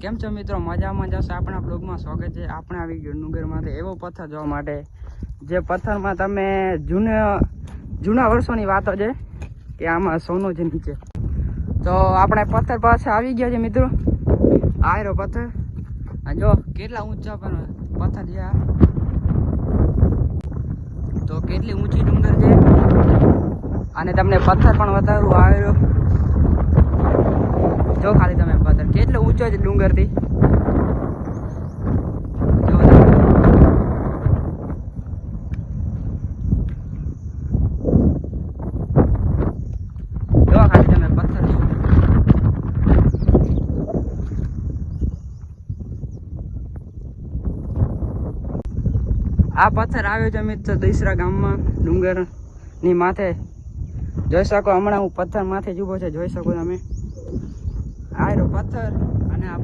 કેમ છો મિત્રો? મજામાં જશો આપણા બ્લોગમાં સ્વાગત છે. આપણે આવી ગયો નુગરમાંથી એવો પથ્થર જોવા માટે. જે પથ્થરમાં તમે જૂના જૂના વર્ષોની વાતો છે કે આમાં સોનું છે નીચે. તો આપણે પથ્થર પાસે આવી ગયા છે મિત્રો. આયરો પથ્થર. જો કેટલા ઊંચા પણ પથ્થર છે આ. તો કેટલી ઊંચી ડુંગર છે. અને તમને પથ્થર પણ વધારું આવ્યો જો ખાલી તમે પથ્થર કેટલો ઊંચો છે ડુંગરથી. આ પથ્થર આવ્યો છે મિત્ર દૈસરા ગામમાં ડુંગરની માથે. જોઈ શકો હમણાં હું પથ્થર માથે જ ઊભો છે, જોઈ શકો તમે. પાયરો પથ્થર અને આ